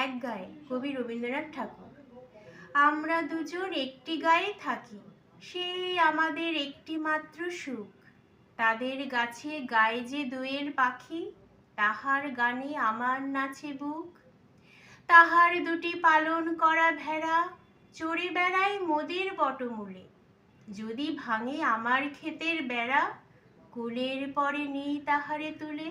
এক গায়ে কবি রবীন্দ্রনাথ ঠাকুর। আমরা দুজন একটি গায়ে থাকি সেই আমাদের একটি মাত্র সুখ। তাদের গাছে গায়ে যে দোয়েল পাখি, তাহার গানে আমার নাচে বুক। তাহার দুটি পালন করা ভেড়া, চড়ে বেড়ায় মোদের বটমূলে যদি ভাঙে আমার ক্ষেতের বেড়া, কুলের পরে নেই তাহারে তুলে।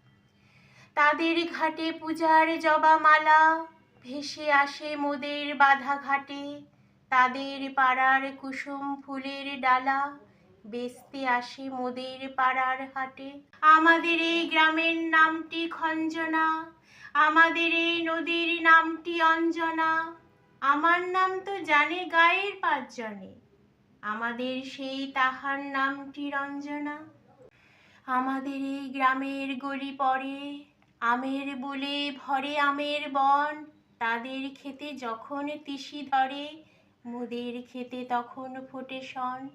তাদের ঘাটে পূজার জবামালা। ভেসে আসে মোদের বাধা ঘাটে। তাদের পাড়ার কুসুম ফুলের ডালা। বেচতে আসে মোদের পাড়ার হাটে। আমাদের এই গ্রামের নামটি খঞ্জনা। আমাদের এই নদীর নামটি অঞ্জনা। আমার নাম তো জানে গায়ের পাঁচজনে। আমাদের সেই তাহার নামটি রঞ্জনা। আমাদের এই গ্রামের গলি পড়ে। আমের বলে ভরে আমের বন, তাদের খেতে যখন তিসি ধরে, মোদের খেতে তখন ফোটে শন।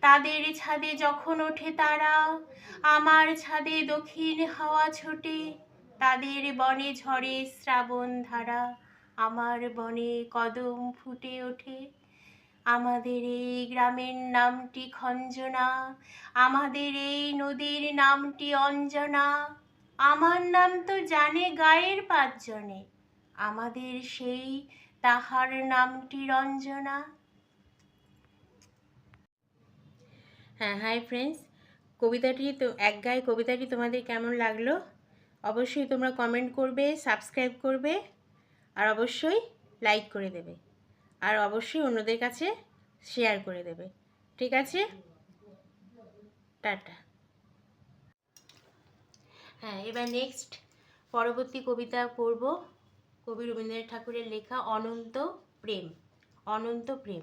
তাদের ছাদে যখন ওঠে তারা, আমার ছাদে দক্ষিণ হাওয়া ছোটে। তাদের বনে ঝরে শ্রাবণ ধারা, আমার বনে কদম ফুটে ওঠে। আমাদের এই গ্রামের নামটি খঞ্জনা, আমাদের এই নদীর নামটি অঞ্জনা। আমার নাম তো জানে গায়ের পাঁচজনে, আমাদের সেই তাহার নামটি রঞ্জনা। হ্যাঁ হাই ফ্রেন্ডস কবিতাটি তো, এক গায়ে কবিতাটি তোমাদের কেমন লাগল? অবশ্যই তোমরা কমেন্ট করবে সাবস্ক্রাইব করবে, আর অবশ্যই লাইক করে দেবে, আর অবশ্যই অন্যদের কাছে শেয়ার করে দেবে। ঠিক আছে? টাটা। হ্যাঁ এবার নেক্সট পরবর্তী কবিতা পড়ব কবি রবীন্দ্রনাথ ঠাকুরের লেখা অনন্ত প্রেম অনন্ত প্রেম।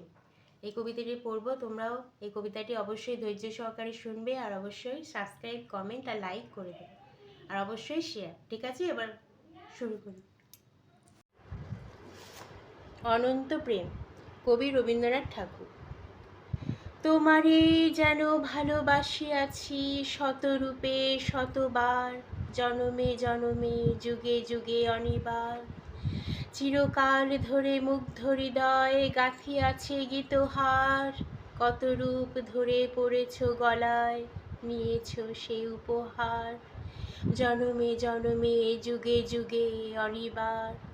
এই কবিতাটি পড়ব, তোমরাও এই কবিতাটি অবশ্যই ধৈর্য সহকারে শুনবে আর অবশ্যই সাবস্ক্রাইব কমেন্ট আর লাইক করে দেবে। আর অবশ্যই শেয়ার ঠিক আছে? এবার শুরু করি। অনন্ত প্রেম, কবি রবীন্দ্রনাথ ঠাকুর। তোমারে যেন ভালোবাসিয়াছি শতরূপে, শতবার, জনমে জনমে, যুগে যুগে অনিবার। চিরকাল ধরে মুগ্ধ হৃদয় গাঁথিয়াছে গীতহার কত রূপ ধরে পড়েছ গলায়, নিয়েছ সেই উপহার। জনমে জনমে, যুগে যুগে অনিবার।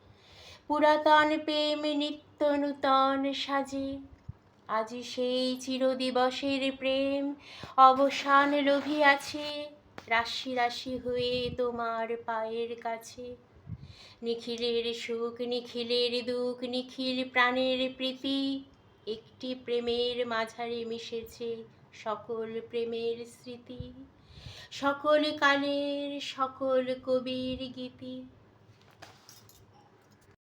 পুরাতন প্রেম নিত্য নূতন সাজে। আজি সেই চিরদিবসের প্রেম, অবসান লোভিয়াছে, রাশি রাশি হয়ে তোমার পায়ের কাছে। নিখিলের সুখ, নিখিলের দুঃখ, নিখিল প্রাণের প্রীতি, একটি প্রেমের মাঝারে মিশেছে সকল প্রেমের স্মৃতি। সকল কালের, সকল কবির গীতি।